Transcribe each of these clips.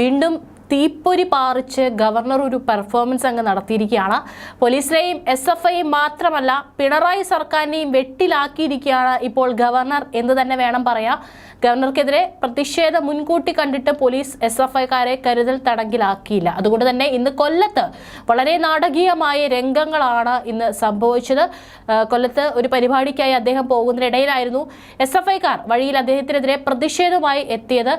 വീണ്ടും തീപ്പൊരി പാറിച്ച് ഗവർണർ ഒരു പെർഫോമൻസ് അങ്ങ് നടത്തിയിരിക്കുകയാണ്. പോലീസിനെയും എസ് എഫ് ഐയും മാത്രമല്ല പിണറായി സർക്കാരിനെയും വെട്ടിലാക്കിയിരിക്കുകയാണ് ഇപ്പോൾ ഗവർണർ എന്ന് തന്നെ വേണം പറയാം. ഗവർണർക്കെതിരെ പ്രതിഷേധം മുൻകൂട്ടി കണ്ടിട്ട് പോലീസ് എസ് എഫ് ഐക്കാരെ കരുതൽ തടങ്കിലാക്കിയില്ല. അതുകൊണ്ട് തന്നെ ഇന്ന് കൊല്ലത്ത് വളരെ നാടകീയമായ രംഗങ്ങളാണ് ഇന്ന് സംഭവിച്ചത്. കൊല്ലത്ത് ഒരു പരിപാടിക്കായി അദ്ദേഹം പോകുന്നതിനിടയിലായിരുന്നു എസ് എഫ് ഐക്കാർ വഴിയിൽ അദ്ദേഹത്തിനെതിരെ പ്രതിഷേധവുമായി എത്തിയത്.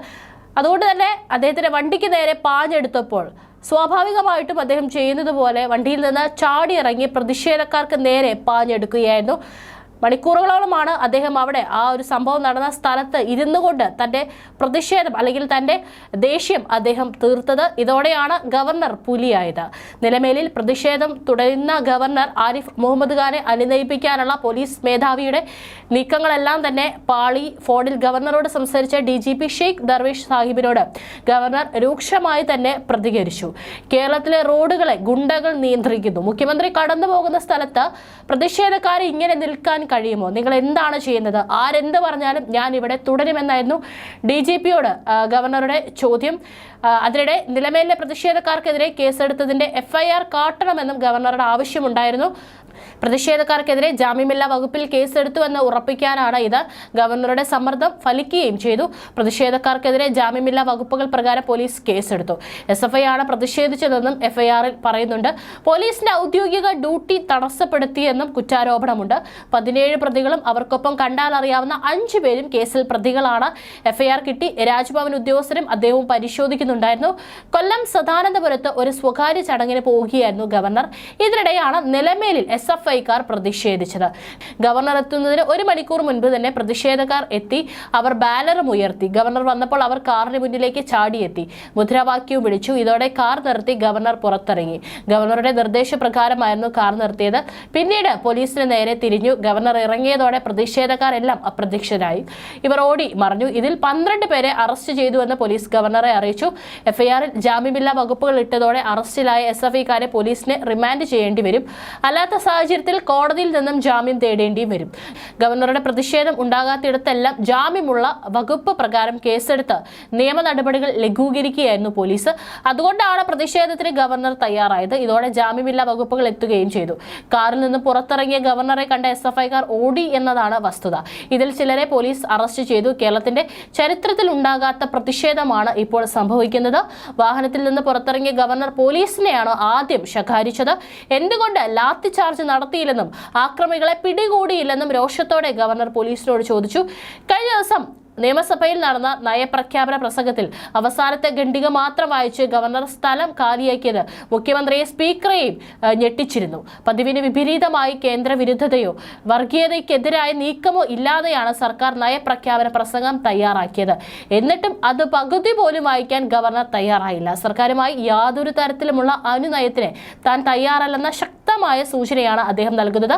അതുകൊണ്ട് തന്നെ അദ്ദേഹത്തിന്റെ വണ്ടിക്ക് നേരെ പാഞ്ഞെടുത്തപ്പോൾ സ്വാഭാവികമായിട്ടും അദ്ദേഹം ചെയ്യുന്നത് പോലെ വണ്ടിയിൽ നിന്ന് ചാടിയിറങ്ങി പ്രതിഷേധക്കാർക്ക് നേരെ പാഞ്ഞെടുക്കുകയായിരുന്നു. മണിക്കൂറുകളോളമാണ് അദ്ദേഹം അവിടെ ആ ഒരു സംഭവം നടന്ന സ്ഥലത്ത് ഇരുന്നു കൊണ്ട് തന്റെ പ്രതിഷേധം അല്ലെങ്കിൽ തന്റെ ദേഷ്യം അദ്ദേഹം തീർത്തത്. ഇതോടെയാണ് ഗവർണർ പുലിയായത്. നിലമേലിൽ പ്രതിഷേധം തുടരുന്ന ഗവർണർ ആരിഫ് മുഹമ്മദ് ഖാനെ അനുനയിപ്പിക്കാനുള്ള പോലീസ് മേധാവിയുടെ നീക്കങ്ങളെല്ലാം തന്നെ പാളി ഫോണിൽ ഗവർണറോട് സംസാരിച്ച D G P Sheikh Darvesh സാഹിബിനോട് governor രൂക്ഷമായി തന്നെ പ്രതികരിച്ചു. കേരളത്തിലെ റോഡുകളെ ഗുണ്ടകൾ നിയന്ത്രിക്കുന്നു. മുഖ്യമന്ത്രി കടന്നു പോകുന്ന സ്ഥലത്ത് പ്രതിഷേധക്കാരെ ഇങ്ങനെ നിൽക്കാൻ കഴിയുമോ? നിങ്ങൾ എന്താണ് ചെയ്യുന്നത്? ആരെന്ത് പറഞ്ഞാലും ഞാൻ ഇവിടെ തുടരുമെന്നായിരുന്നു ഡി ജി പിയോട് ഗവർണറുടെ ചോദ്യം. അതിനിടെ നിലമേലിലെ പ്രതിഷേധക്കാർക്കെതിരെ കേസെടുത്തതിന്റെ എഫ്ഐആർ കാട്ടണമെന്നും ഗവർണറുടെ ആവശ്യമുണ്ടായിരുന്നു. പ്രതിഷേധക്കാർക്കെതിരെ ജാമ്യമില്ലാ വകുപ്പിൽ കേസെടുത്തുവെന്ന് ഉറപ്പിക്കാനാണ് ഇത്. ഗവർണറുടെ സമ്മർദ്ദം ഫലിക്കുകയും ചെയ്തു. പ്രതിഷേധക്കാർക്കെതിരെ ജാമ്യമില്ലാ വകുപ്പുകൾ പ്രകാരം പോലീസ് കേസെടുത്തു. എസ് എഫ് ഐ ആണ് പ്രതിഷേധിച്ചതെന്നും എഫ്ഐആറിൽ പറയുന്നുണ്ട്. പോലീസിന്റെ ഔദ്യോഗിക ഡ്യൂട്ടി തടസ്സപ്പെടുത്തിയെന്നും കുറ്റാരോപണമുണ്ട്. പതിനേഴ് പ്രതികളും അവർക്കൊപ്പം കണ്ടാൽ അറിയാവുന്ന അഞ്ചു പേരും കേസിൽ പ്രതികളാണ്. എഫ്ഐആർ കിട്ടി. രാജ്ഭവൻ ഉദ്യോഗസ്ഥരും അദ്ദേഹവും പരിശോധിക്കുന്നുണ്ടായിരുന്നു. കൊല്ലം സദാനന്ദപുരത്ത് ഒരു സ്വകാര്യ ചടങ്ങിന് പോവുകയായിരുന്നു ഗവർണർ. ഇതിനിടെയാണ് നിലമേലിൽ എസ് എഫ് ഐക്കാർ പ്രതിഷേധിച്ചത്. ഗവർണർ എത്തുന്നതിന് ഒരു മണിക്കൂർ മുൻപ് തന്നെ പ്രതിഷേധക്കാർ എത്തി അവർ ബാനറും ഉയർത്തി. ഗവർണർ വന്നപ്പോൾ അവർ കാറിന് മുന്നിലേക്ക് ചാടിയെത്തി. മുദ്രാവാക്യവും വിളിച്ചു. ഇതോടെ കാർ നിർത്തി ഗവർണർ പുറത്തിറങ്ങി. ഗവർണറുടെ നിർദ്ദേശപ്രകാരമായിരുന്നു കാർ നിർത്തിയത്. പിന്നീട് പോലീസിന് നേരെ തിരിഞ്ഞു. ഗവർണർ ഇറങ്ങിയതോടെ പ്രതിഷേധക്കാരെല്ലാം അപ്രത്യക്ഷരായി. ഇവർ ഓടി മറഞ്ഞു. ഇതിൽ പന്ത്രണ്ട് പേരെ അറസ്റ്റ് ചെയ്തുവെന്ന് പോലീസ് ഗവർണറെ അറിയിച്ചു. എഫ്ഐആറിൽ ജാമ്യമില്ലാ വകുപ്പുകൾ ഇട്ടതോടെ അറസ്റ്റിലായ എസ് എഫ് ഐക്കാരെ പോലീസിനെ റിമാൻഡ് ചെയ്യേണ്ടി വരും. അല്ലാത്ത സാഹചര്യത്തിൽ കോടതിയിൽ നിന്നും ജാമ്യം തേടേണ്ടിയും വരും. ഗവർണറുടെ പ്രതിഷേധം ഉണ്ടാകാത്തിടത്തെല്ലാം ജാമ്യമുള്ള വകുപ്പ് പ്രകാരം കേസെടുത്ത് നിയമ നടപടികൾ ലഘൂകരിക്കുകയായിരുന്നു പോലീസ്. അതുകൊണ്ടാണ് പ്രതിഷേധത്തിന് ഗവർണർ തയ്യാറായത്. ഇതോടെ ജാമ്യമില്ലാ വകുപ്പുകൾ എത്തുകയും ചെയ്തു. കാറിൽ നിന്ന് പുറത്തിറങ്ങിയ ഗവർണറെ കണ്ട എസ് എഫ് ഐക്കാർ ഓടി എന്നതാണ് വസ്തുത. ഇതിൽ ചിലരെ പോലീസ് അറസ്റ്റ് ചെയ്തു. കേരളത്തിന്റെ ചരിത്രത്തിൽ ഉണ്ടാകാത്ത പ്രതിഷേധമാണ് ഇപ്പോൾ സംഭവിക്കുന്നത്. വാഹനത്തിൽ നിന്ന് പുറത്തിറങ്ങിയ ഗവർണർ പോലീസിനെയാണ് ആദ്യം ശകാരിച്ചത്. എന്തുകൊണ്ട് ലാത്തി ചാർജ് നടത്തിയില്ലെന്നും ആക്രമികളെ പിടികൂടിയില്ലെന്നും രോഷത്തോടെ ഗവർണർ പോലീസിനോട് ചോദിച്ചു. കഴിഞ്ഞ ദിവസം നിയമസഭയിൽ നടന്ന നയപ്രഖ്യാപന പ്രസംഗത്തിൽ അവസാനത്തെ ഖണ്ഡിക മാത്രം വായിച്ച് ഗവർണർ സ്ഥലം കാലിയാക്കിയത് മുഖ്യമന്ത്രിയെ സ്പീക്കറെയും ഞെട്ടിച്ചിരുന്നു. പതിവിന് വിപരീതമായി കേന്ദ്രവിരുദ്ധതയോ വർഗീയതയ്ക്കെതിരായ നീക്കമോ ഇല്ലാതെയാണ് സർക്കാർ നയപ്രഖ്യാപന പ്രസംഗം തയ്യാറാക്കിയത്. എന്നിട്ടും അത് പകുതി പോലും വായിക്കാൻ ഗവർണർ തയ്യാറായില്ല. സർക്കാരുമായി യാതൊരു തരത്തിലുമുള്ള അനുനയത്തിന് താൻ തയ്യാറല്ലെന്ന ശക്തമായ സൂചനയാണ് അദ്ദേഹം നൽകുന്നത്.